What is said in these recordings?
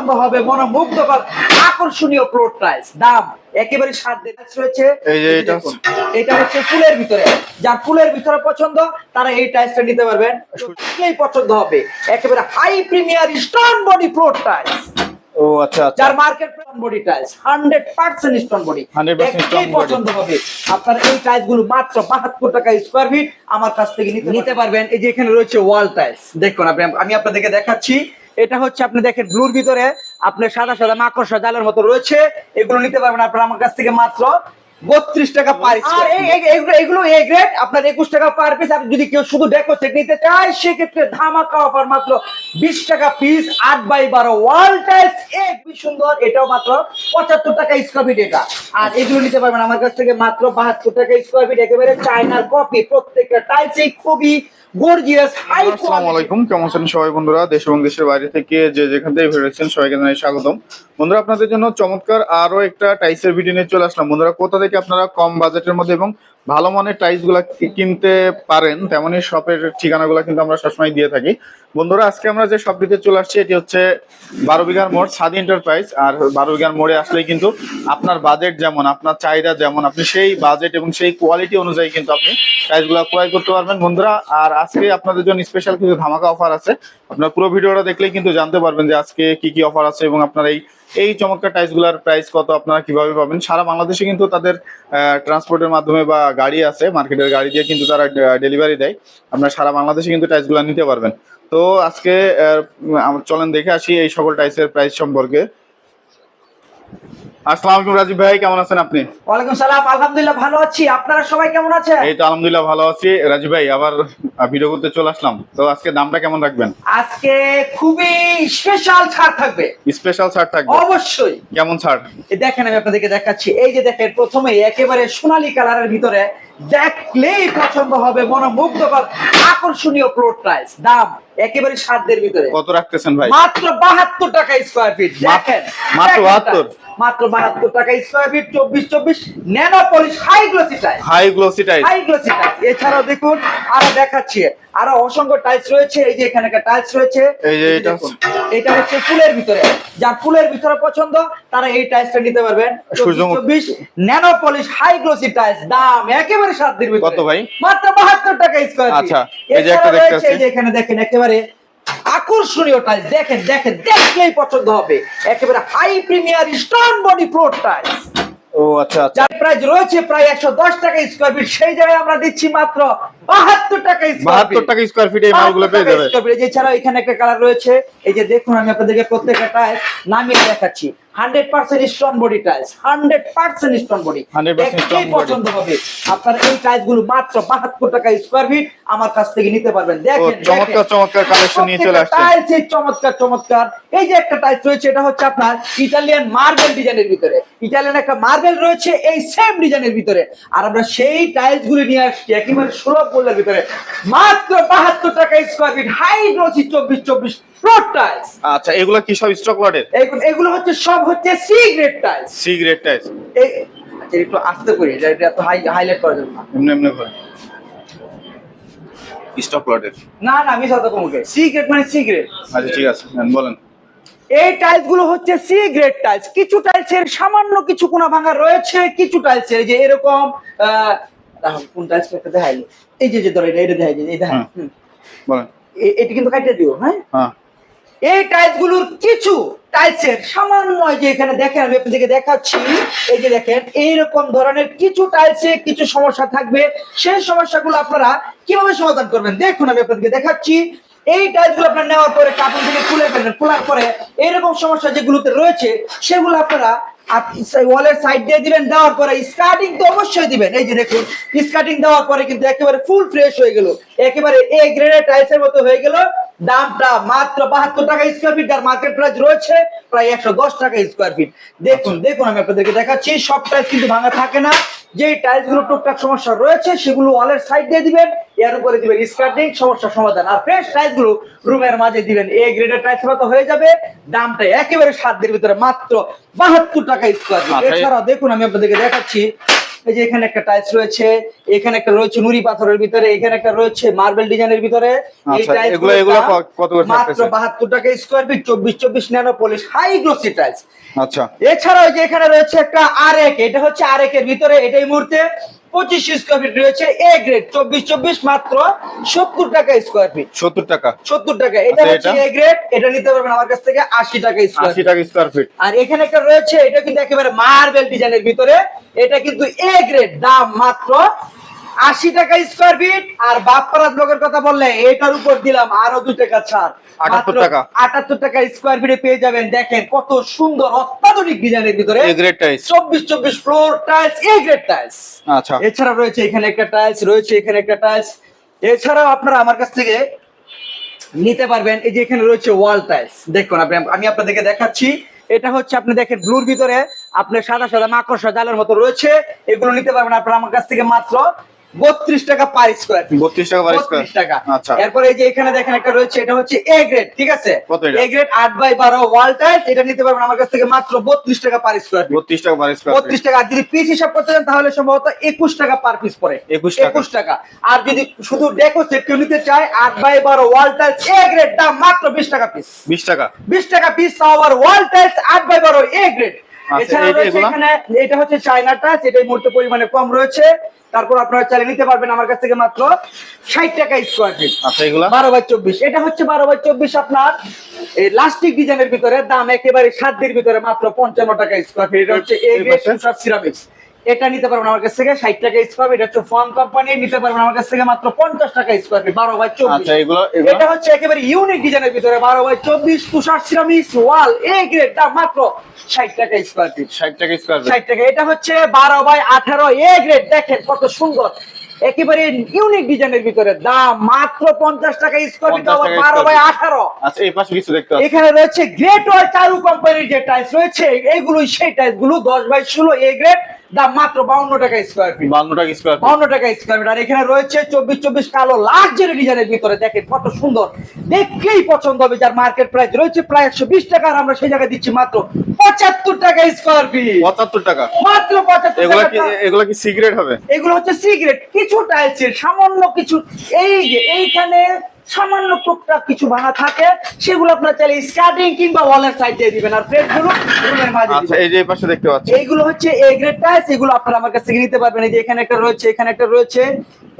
পছন্দ হবে মনোমুগ্ধকর আকর্ষণীয় ফ্লোর টাইলস দাম একেবারে সাত দিন রয়েছে। এই যে এটা এটা হচ্ছে ফুলের ভিতরে। যার ফুলের ভিতরে পছন্দ তারা এই টাইলসটা নিতে পারবেন। পছন্দ হবে। একেবারে high premier stone body floor tiles ও আচ্ছা আচ্ছা। যার market stone body tiles hundred percent stone body 100% stone body। পছন্দ হবে। আপনার এই টাইলসগুলো মাত্র বাহাত্তর টাকা স্কোয়ার ফিট আমার কাছ থেকে নিতে নিতে পারবেন। এই যে এখানে রয়েছে ওয়াল টাইলস দেখুন আপনি আমি আপনাদেরকে দেখাচ্ছি। এটা হচ্ছে আপনি দেখেন ব্লুর ভিতরে আপনার সাদা সাদা মাকড়সা জালের মতো রয়েছে। এগুলো নিতে পারবেন আপনার আমার কাছ থেকে মাত্র বত্রিশ টাকা পার এগুলো এ গ্রেড আপনার একুশ টাকা পার পিস আপনি যদি কেউ শুধু ডেকো সেট নিতে চায় সেক্ষেত্রে ধামাকা অফার মাত্র বিশ টাকা পিস আট বাই বারো ওয়াল টাইলস এক সুন্দর এটাও মাত্র পঁচাত্তর টাকা স্কোয়ার ফিট এটা। আর এগুলো নিতে পারবেন আমার কাছ থেকে মাত্র বাহাত্তর টাকা স্কোয়ার ফিট একেবারে চায়নার কপি প্রত্যেকটা টাইলসই খুবই গর্জিয়াস হাই আলাইকুম কেমন আছেন সবাই বন্ধুরা? দেশ এবং দেশের বাইরে থেকে যে যেখান থেকে ফিরেছেন সবাইকে জানাই স্বাগতম। বন্ধুরা আপনাদের জন্য চমৎকার আরও একটা টাইসের ভিডিও নিয়ে চলে আসলাম। বন্ধুরা কোথা থেকে আপনারা কম বাজেটের মধ্যে এবং ভালো মানের টাইলসগুলা কিনতে পারেন, তেমনই শপের ঠিকানাগুলো কিন্তু আমরা সবসময় দিয়ে থাকি। বন্ধুরা, আজকে আমরা যে শপটিতে চলে আসছি, এটি হচ্ছে বারো বিঘার মোড় সাদি এন্টারপ্রাইজ আর বারো বিঘার মোড়ে আসলেই কিন্তু আপনার বাজেট যেমন, আপনার চাহিদা যেমন, আপনি সেই বাজেট এবং সেই কোয়ালিটি অনুযায়ী কিন্তু আপনি টাইলসগুলো ক্রয় করতে পারবেন। বন্ধুরা, আর আজকে আপনাদের জন্য স্পেশাল কিছু ধামাকা অফার আছে। আপনার পুরো ভিডিওটা দেখলেই কিন্তু জানতে পারবেন যে আজকে কি কি অফার আছে এবং আপনার এই এই চমৎকার টাইলসগুলোর প্রাইস কত, আপনারা কীভাবে পাবেন? সারা বাংলাদেশে কিন্তু তাদের ট্রান্সপোর্টের মাধ্যমে বা গাড়ি আছে মার্কেটের গাড়ি দিয়ে কিন্তু তারা ডেলিভারি দেয়। আপনারা সারা বাংলাদেশে কিন্তু টাইলসগুলো নিতে পারবেন। তো আজকে চলেন দেখে আসি এই সকল টাইলসের প্রাইস সম্পর্কে। আসসালামু আলাইকুম রাজীব ভাই কেমন আছেন আপনি? ওয়ালাইকুম সালাম আলহামদুলিল্লাহ ভালো আছি। আপনারা সবাই কেমন আছেন? এই তো আলহামদুলিল্লাহ ভালো আছি। রাজীব ভাই আবার ভিডিও করতে চলে আসলাম। তো আজকে দামটা কেমন রাখবেন? আজকে খুবই স্পেশাল ছাড় থাকবে। স্পেশাল ছাড় থাকবে? অবশ্যই। কেমন ছাড়? এই দেখেন আমি আপনাদেরকে দেখাচ্ছি। এই যে দেখেন প্রথমে একেবারে সোনালী কালারের ভিতরে দেখলেই পছন্দ হবে মনোমুগ্ধকর আকর্ষণীয় ফ্লোর টাইলস দাম একেবারে সাধ্যের ভিতরে। কত রাখতেছেন ভাই? মাত্র বাহাত্তর টাকা স্কোয়ার ফিট দেখেন মাত্র বাহাত্তর? 72? মাত্র বাহাত্তর টাকা স্কোয়ার ফিট চব্বিশ চব্বিশ nano polish high glossy tiles high glossy tiles high glossy tiles এছাড়াও দেখুন আরও দেখাচ্ছি। আরও অসংখ্য টাইলস রয়েছে। এই যে এখানে একটা টাইলস রয়েছে। এই যে এটা। এটা হচ্ছে ফুলের ভিতরে। যার ফুলের ভিতরে পছন্দ তারা এই টাইলসটা নিতে পারবেন। চব্বিশ nano polish high glossy tiles দাম একেবারে সাত দিন কত ভাই? মাত্র বাহাত্তর টাকা স্কোয়ার আচ্ছা, এই যে একটা দেখতে পাচ্ছি। এখানে দেখেন একেবারে আকর্ষণীয় টাইলস দেখেন দেখেন দেখলেই পছন্দ হবে। একেবারে high premier stone body floor tiles ও আচ্ছা আচ্ছা। যার প্রাইস রয়েছে প্রায় একশো দশ টাকা স্কোয়ার ফিট সেই জায়গায় আমরা দিচ্ছি মাত্র বাহাত্তর টাকা স্কোয়ার বাহাত্তর টাকা স্কোয়ার ফিট এই মালগুলো পেয়ে যাবে এছাড়াও এখানে একটা কালার রয়েছে এই যে দেখুন আমি আপনাদেরকে প্রত্যেকটা নামিয়ে দেখাচ্ছি। Hundred percent stone body tiles hundred percent stone body 100% stone body। পছন্দ হবে? আপনার এই টাইলসগুলো মাত্র বাহাত্তর টাকা স্কোয়ার ফিট আমার কাছ থেকে নিতে পারবেন। দেখেন চমৎকার চমৎকার কালেকশন নিয়ে চলে আসছে টাইলস চমৎকার চমৎকার। এই যে একটা টাইলস রয়েছে এটা হচ্ছে আপনার ইটালিয়ান মার্বেল ডিজাইনের ভিতরে। ইটালিয়ান একটা মার্বেল রয়েছে এই সেম ডিজাইনের ভিতরে। আর আমরা সেই টাইলস গুলি নিয়ে আসছি একেবারে সুলভ মূল্যের ভিতরে। মাত্র বাহাত্তর টাকা স্কোয়ার ফিট হাই গ্লোসি চব্বিশ চব্বিশ ফ্লোর টাইলস আচ্ছা এগুলো কি সব স্টক লটের এগুলো হচ্ছে সব হচ্ছে C grade tiles C grade tiles এই আচ্ছা, একটু আস্তে করি এটা এটা এত হাই হাইলাইট করার জন্য। না। এমনি এমনি করে স্টক লটের না না আমি সাথে কমুকে সি গ্রেড মানে সি গ্রেড আচ্ছা ঠিক আছে বলেন। এই টাইলসগুলো হচ্ছে সি গ্রেড টাইলস কিছু টাইলসের সামান্য কিছু কোনা ভাঙা রয়েছে কিছু টাইলসের যে এরকম কোন টাইলস একটা দেখাইলো এই যে যে ধরো এটা এটা দেখাই এই দেখা বলেন। এটি কিন্তু কাটিয়ে দিও হ্যাঁ? হ্যাঁ। এই টাইলসগুলোর কিছু টাইলসের সামান্য যে এখানে দেখেন, আমি আপনাদেরকে দেখাচ্ছি। এই যে দেখেন, এইরকম ধরনের কিছু টাইলসে কিছু সমস্যা থাকবে। সেই সমস্যাগুলো আপনারা কীভাবে সমাধান করবেন? দেখুন, আমি আপনাদেরকে দেখাচ্ছি। এই টাইলসগুলো আপনার নেওয়ার পরে কাপড় থেকে খুলে ফেলবেন। খোলার পরে এইরকম সমস্যা যেগুলোতে রয়েছে, সেগুলো আপনারা ওয়ালের সাইড দিয়ে দিবেন। দেওয়ার পরে স্কার্টিং তো অবশ্যই দিবেন। এই যে দেখুন স্কার্টিং দেওয়ার পরে কিন্তু একেবারে ফুল ফ্রেশ হয়ে গেল। একেবারে এ গ্রেডের টাইলসের মতো হয়ে গেল। দামটা মাত্র বাহাত্তর টাকা স্কোয়ার ফিট যার মার্কেট প্রাইস রয়েছে প্রায় একশো দশ টাকা স্কোয়ার ফিট দেখুন দেখুন আমি আপনাদেরকে দেখাচ্ছি সব টাইলস কিন্তু ভাঙা থাকে না। যে টাইলসগুলো টুকটাক সমস্যা রয়েছে সেগুলো ওয়ালের সাইড দিয়ে দিবেন এর উপরে দিবেন স্কার্টিং সমস্যার সমাধান। আর ফ্রেশ টাইলসগুলো রুমের মাঝে দিবেন। এ গ্রেডের টাইলস মতো হয়ে যাবে দামটা একেবারে সাত দিনের ভিতরে মাত্র বাহাত্তর টাকা স্কোয়ার ফিট আচ্ছা, এছাড়াও দেখুন আমি আপনাদেরকে দেখাচ্ছি এই যে এখানে একটা টাইলস রয়েছে এখানে একটা রয়েছে নুড়ি পাথরের ভিতরে এখানে একটা রয়েছে মার্বেল ডিজাইনের ভিতরে। এই আচ্ছা, টাইলস এগুলো- এগুলো কত করে মাত্র থাকতেছে? বাহাত্তর টাকা স্কোয়ার ফিট চব্বিশ চব্বিশ nano polish high glossy tiles আচ্ছা। এছাড়াও যে এখানে রয়েছে একটা আরেক এটা হচ্ছে আরএক এর ভিতরে এটাই মুহূর্তে পঁচিশ স্কোয়ার ফিট রয়েছে এ গ্রেড চব্বিশ চব্বিশ মাত্র সত্তর টাকা স্কোয়ার ফিট সত্তর টাকা। সত্তর টাকা। এটা আচ্ছা, হচ্ছে এ গ্রেড এটা নিতে পারবেন আমার কাছ থেকে আশি টাকা আশি টাকা স্কোয়ার ফিট আর এখানে একটা রয়েছে এটা কিন্তু একেবারে মার্বেল ডিজাইনের ভিতরে। এটা কিন্তু এ গ্রেড দাম মাত্র আশি টাকা স্কোয়ার ফিট আর বাপ্পারা ব্লগের কথা বললে এটার উপর দিলাম আরও দু টাকা ছাড়। 78 টাকা। আটাত্তর টাকা স্কোয়ার ফিটে পেয়ে যাবেন দেখেন কত সুন্দর অত্যাধুনিক ডিজাইনের ভিতরে। চব্বিশ চব্বিশ floor tiles A grade tiles আচ্ছা। এছাড়া রয়েছে এখানে একটা টাইলস রয়েছে এখানে একটা টাইলস এছাড়াও আপনারা আমার কাছ থেকে নিতে পারবেন এই যে এখানে রয়েছে ওয়াল টাইলস দেখুন আপনি আমি আপনাদেরকে দেখাচ্ছি। এটা হচ্ছে আপনি দেখেন ব্লুর ভিতরে আপনার সাদা সাদা মাকড়সা জালের মতো রয়েছে। এগুলো নিতে পারবেন আপনারা আমার কাছ থেকে মাত্র বত্রিশ টাকা পার স্কোয়ার বত্রিশ টাকা পার স্কোয়ার টাকা। আচ্ছা। এরপরে এই যে এখানে দেখেন একটা রয়েছে এটা হচ্ছে এ গ্রেড ঠিক আছে? এ গ্রেড আট বাই বারো ওয়াল টাইলস এটা নিতে পারবেন আমার কাছ থেকে মাত্র বত্রিশ টাকা পার স্কোয়ার বত্রিশ টাকা পার স্কোয়ার বত্রিশ টাকা। আর যদি পিস হিসাব করতে চান তাহলে সম্ভবত একুশ টাকা পার পিস পড়ে। 21 টাকা। একুশ টাকা। আর যদি শুধু ডেকো সেট কেউ নিতে চায় আট বাই বারো ওয়াল টাইলস এ গ্রেড দাম মাত্র বিশ টাকা পিস বিশ টাকা। বিশ টাকা পিস আবার ওয়াল টাইলস আট বাই বারো এ গ্রেড এছাড়া? এখানে এটা হচ্ছে চায়না টাচ এটা এই মুহূর্তে পরিমাণে কম রয়েছে। তারপর আপনারা চালিয়ে নিতে পারবেন আমার কাছ থেকে মাত্র ষাট টাকা স্কোয়ার ফিট আচ্ছা বারো বাই চব্বিশ। এটা হচ্ছে বারো বাই চব্বিশ আপনার এই লাস্টিক ডিজাইনের ভিতরে দাম একেবারে সাধ্যের ভিতরে মাত্র পঞ্চান্ন টাকা স্কোয়ার ফিট এটা হচ্ছে এই সিরামিক্স এটা নিতে পারবেন আমার কাছ থেকে ষাট টাকা স্কোয়ার ফিট এটা হচ্ছে ফর্ম কোম্পানি নিতে পারবেন আমার কাছ থেকে মাত্র পঞ্চাশ টাকা স্কোয়ার ফিট বারো বাই চব্বিশ। আচ্ছা এটা হচ্ছে একেবারে ইউনিক ডিজাইনের ভিতরে বারো বাই চব্বিশ তুষার সিরামিক্স ওয়াল এই গ্রেড দাম মাত্র ষাট টাকা স্কোয়ার ফিট ষাট টাকা স্কোয়ার ফিট ষাট টাকা এটা হচ্ছে বারো বাই আঠারো এ গ্রেড দেখেন কত সুন্দর। একেবারে ইউনিক ডিজাইনের ভিতরে। দাম মাত্র পঞ্চাশ টাকা স্কোয়ার ফিট 50 টাকা বারো বাই আঠারো। আচ্ছা এই পাশে কিছু দেখতে এখানে রয়েছে গ্রেট ওয়াল চারু কোম্পানির যে টাইলস রয়েছে এইগুলোই সেই টাইলসগুলো দশ বাই ষোলো এ গ্রেড দাম মাত্র বাউন্ন টাকা স্কোয়ার ফিট বান্ন টাকা স্কোয়ার বাউন্ন টাকা স্কোয়ার ফিট আর এখানে রয়েছে চব্বিশ চব্বিশ কালো লাক্সারি ডিজাইনের ভিতরে। দেখেন কত সুন্দর। দেখলেই পছন্দ হবে যার মার্কেট প্রাইস রয়েছে প্রায় একশো বিশ টাকা আমরা সেই জায়গায় দিচ্ছি মাত্র পঁচাত্তর টাকা স্কোয়ার ফিট পঁচাত্তর টাকা। মাত্র পঁচাত্তর এগুলা কি এগুলা কি সিগারেট হবে? এগুলো হচ্ছে সিগারেট কিছু টাইলসের সামান্য কিছু এই যে এইখানে সামান্য টুকটাক কিছু ভাঙা থাকে সেগুলো আপনার চাইলে স্কার্টিং কিংবা ওয়ালের সাইড দিয়ে দিবেন। আর প্লেটগুলো রুমের মাঝে আচ্ছা এই যে এই পাশে দেখতে পাচ্ছি। এইগুলো হচ্ছে এ গ্রেড টাইলস এগুলো আপনারা আমার কাছ থেকে নিতে পারবেন। এই যে এখানে একটা রয়েছে এখানে একটা রয়েছে।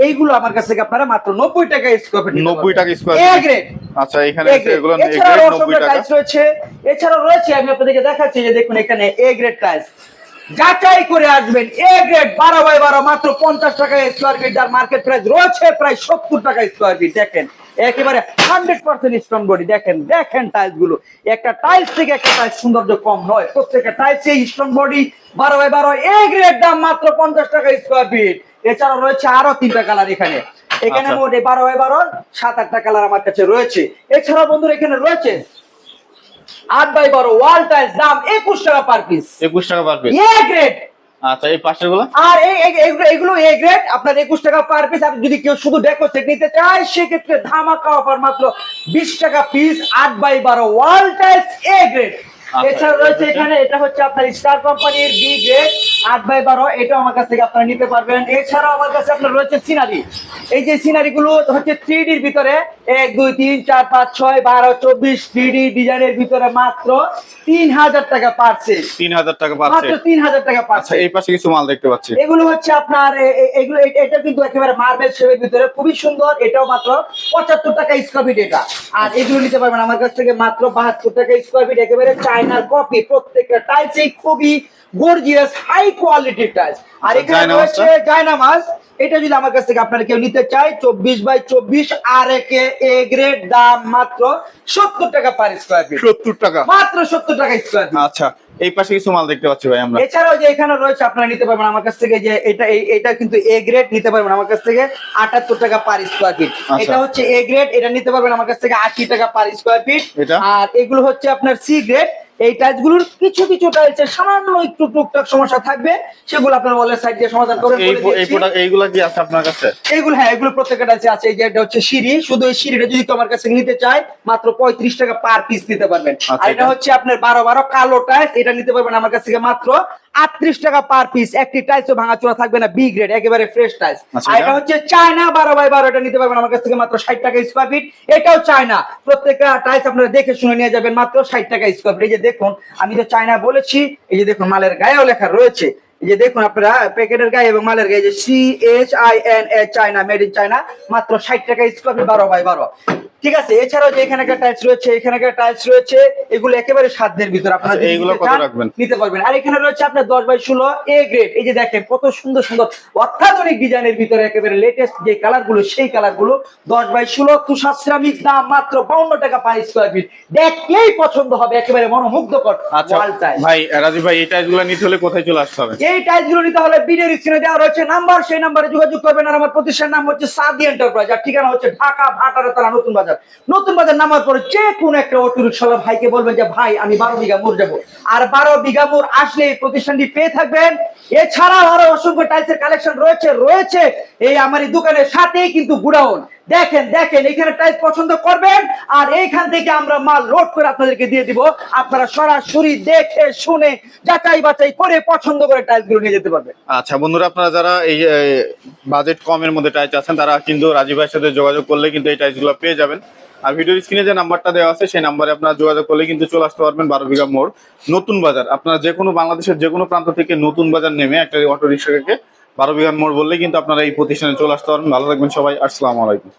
এইগুলো আমার কাছ থেকে আপনারা মাত্র নব্বই টাকা স্কোয়ার ফিট নব্বই টাকা স্কোয়ার এ গ্রেড আচ্ছা এখানে এ গ্রেড এগুলো এছাড়াও নব্বই অসংখ্য টাকা। টাইলস রয়েছে। এছাড়াও রয়েছে আমি আপনাদেরকে দেখাচ্ছি যে দেখুন এখানে এ গ্রেড টাইলস যাচাই করে আসবেন এ গ্রেড বারো বাই বারো মাত্র পঞ্চাশ টাকা স্কোয়ার ফিট যার মার্কেট প্রাইস রয়েছে প্রায় সত্তর টাকা স্কোয়ার ফিট দেখেন। একেবারে হান্ড্রেড পার্সেন্ট স্ট্রং বডি দেখেন দেখেন টাইলসগুলো। একটা টাইলস থেকে একটা টাইলস সৌন্দর্য কম নয়। প্রত্যেকটা টাইলস এই স্ট্রং বডি বারো বাই বারো এ গ্রেড দাম মাত্র পঞ্চাশ টাকা স্কোয়ার ফিট এছাড়াও রয়েছে আরও তিনটা কালার এখানে। এখানে আচ্ছা। মোট এই বারো বাই বারো সাত আটটা কালার আমার কাছে রয়েছে। এছাড়াও বন্ধুরা এখানে রয়েছে আট বাই বারো ওয়াল টাইলস দাম একুশ টাকা পার পিস একুশ টাকা পার পিস এ গ্রেড আচ্ছা এই পাশেরগুলো আর এই এগুলো এ গ্রেড আপনার একুশ টাকা পার পিস আর যদি কেউ শুধু ডেকো সেট নিতে চায় সেক্ষেত্রে ধামাকা অফার মাত্র বিশ টাকা পিস আট বাই বারো ওয়াল টাইলস এ গ্রেড এছাড়া রয়েছে এখানে এটা হচ্ছে আপনার স্টার কোম্পানির বি গ্রেড আট বাই বারো এটাও আমার কাছ থেকে আপনারা নিতে পারবেন। এছাড়াও আমার কাছে আপনার রয়েছে সিনারি। এই যে সিনারি গুলো হচ্ছে থ্রি ডির ভিতরে এক দুই তিন চার পাঁচ ছয় বারো চব্বিশ থ্রি ডি ডিজাইনের ভিতরে মাত্র তিন হাজার টাকা পারছে তিন হাজার টাকা পাচ্ছে মাত্র তিন হাজার টাকা পাচ্ছে এই পাশে কিছু মাল দেখতে পাচ্ছি। এগুলো হচ্ছে আপনার এগুলো এটা কিন্তু একেবারে মার্বেল শেপের ভিতরে। খুবই সুন্দর এটাও মাত্র পঁচাত্তর টাকা স্কোয়ার ফিট এটা। আর এগুলো নিতে পারবেন আমার কাছ থেকে মাত্র বাহাত্তর টাকা স্কোয়ার ফিট একেবারে চায়নার কপি প্রত্যেকটা টাইলস এই খুবই গর্জিয়াস হাই কোয়ালিটির টাইলস আর আচ্ছা, এখানে? রয়েছে জায়নামাজ এটা যদি আমার কাছ থেকে আপনারা কেউ নিতে চায় চব্বিশ বাই চব্বিশ আর একে এ গ্রেড দাম মাত্র সত্তর টাকা পার স্কোয়ার ফিট সত্তর টাকা। মাত্র সত্তর টাকা স্কোয়ার ফিট আচ্ছা এই পাশে কিছু মাল দেখতে পাচ্ছি ভাই আমরা। এছাড়াও যে এখানে রয়েছে আপনারা নিতে পারবেন আমার কাছ থেকে যে এটা এটা কিন্তু এ গ্রেড নিতে পারবেন আমার কাছ থেকে আটাত্তর টাকা পার স্কোয়ার ফিট। এটা হচ্ছে এ গ্রেড এটা নিতে পারবেন আমার কাছ থেকে আশি টাকা পার স্কোয়ার ফিট আর এগুলো হচ্ছে আপনার সি গ্রেড এই টাইলসগুলোর কিছু কিছু টাইলসের সামান্য একটু টুকটাক সমস্যা থাকবে সেগুলো আপনার ওয়ালের সাইড দিয়ে সমাধান করে এই এই এইগুলা কি আছে আপনার কাছে? এগুলো হ্যাঁ এগুলো প্রত্যেকটা টাইলসে আছে এই যে এটা হচ্ছে সিঁড়ি শুধু এই সিঁড়িটা যদি আমার কাছে নিতে চায় মাত্র পঁয়ত্রিশ টাকা পার পিস নিতে পারবেন। আচ্ছা, আর এটা? হচ্ছে আপনার বারো বারো কালো টাইলস এটা নিতে পারবেন আমার কাছ থেকে মাত্র আটত্রিশ টাকা পার পিস একটি টাইলসও ভাঙাচোরা থাকবে না বি গ্রেড একেবারে ফ্রেশ টাইলস আচ্ছা, আর এটা? হচ্ছে চায়না বারো বাই বারো এটা নিতে পারবেন আমার কাছ থেকে মাত্র ষাট টাকা স্কোয়ার ফিট এটাও চায়না প্রত্যেকটা টাইলস আপনারা দেখে শুনে নিয়ে যাবেন মাত্র ষাট টাকা স্কোয়ার ফিট এই যে দেখুন, আমি তো চাই না বলেছি, এই যে দেখুন, মালের গায়েও লেখা রয়েছে। এই যে দেখুন, আপনারা প্যাকেটের গায়ে এবং মালের গায়ে যে C H I N A China made in China মাত্র ষাট টাকা স্কোয়ার বারো বাই বারো। ঠিক আছে এছাড়াও যে এখানে একটা টাইলস রয়েছে এখানে একটা টাইলস রয়েছে এগুলো একেবারে সাধ্যের ভিতর। আপনারা আচ্ছা, এইগুলো কত রাখবেন? নিতে পারবেন। আর এখানে রয়েছে আপনার দশ বাই ষোলো এ গ্রেড এই যে দেখেন কত সুন্দর সুন্দর অত্যাধুনিক ডিজাইনের ভিতরে একেবারে লেটেস্ট যে কালারগুলো সেই কালারগুলো দশ বাই ষোলো তুষার সিরামিক দাম মাত্র বাউন্ন টাকা পার স্কোয়ার ফিট দেখলেই পছন্দ হবে একেবারে মনোমুগ্ধকর আচ্ছা ভাই রাজীব ভাই এই টাইলসগুলো নিতে হলে কোথায় চলে আসতে হবে? এই টাইলসগুলো নিতে হলে ভিডিও স্ক্রিনে দেওয়া রয়েছে নাম্বার সেই নাম্বারে যোগাযোগ করবেন। আর আমার প্রতিষ্ঠানের নাম হচ্ছে সাদি এন্টারপ্রাইজ আর ঠিকানা হচ্ছে ঢাকা ভাটারা তারা নতুন বাজার। নতুন বাজার নামার পরে যে কোনো একটা অটো রিক্সাওয়ালা ভাইকে বলবেন যে, ভাই, আমি বারো বিঘা মোড় যাব আর বারো বিঘা মোড় আসলে এই প্রতিষ্ঠানটি পেয়ে থাকবেন। এছাড়াও আরও অসংখ্য টাইলসের কালেকশন রয়েছে রয়েছে। এই আমার এই দোকানের সাথেই কিন্তু গুডাউন। দেখেন দেখেন, এখানে টাইলস পছন্দ করবেন, আর এইখান থেকে আমরা মাল লোড করে আপনাদেরকে দিয়ে দিব। আপনারা সরাসরি দেখে, শুনে, যাচাই বাছাই করে পছন্দ করে টাইলসগুলো নিয়ে যেতে পারবেন। আচ্ছা বন্ধুরা, আপনারা যারা এই বাজেট কমের মধ্যে টাইলস আছেন, তারা কিন্তু রাজীব ভাইয়ের সাথে যোগাযোগ করলে কিন্তু এই টাইলসগুলো পেয়ে যাবেন। আর ভিডিওর স্ক্রিনে যে নাম্বারটা দেওয়া আছে, সেই নাম্বারে আপনারা যোগাযোগ করলে কিন্তু চলে আসতে পারবেন বারো বিঘা মোড়। নতুন বাজার, আপনারা যে কোনো বাংলাদেশের যে কোনো প্রান্ত থেকে নতুন বাজার নেমে একটা অটো রিক্সাকে বারো বিঘান মোড় বললে কিন্তু আপনারা এই প্রতিষ্ঠানে চলে আসতে পারবেন। ভালো থাকবেন সবাই। আসসালামু আলাইকুম।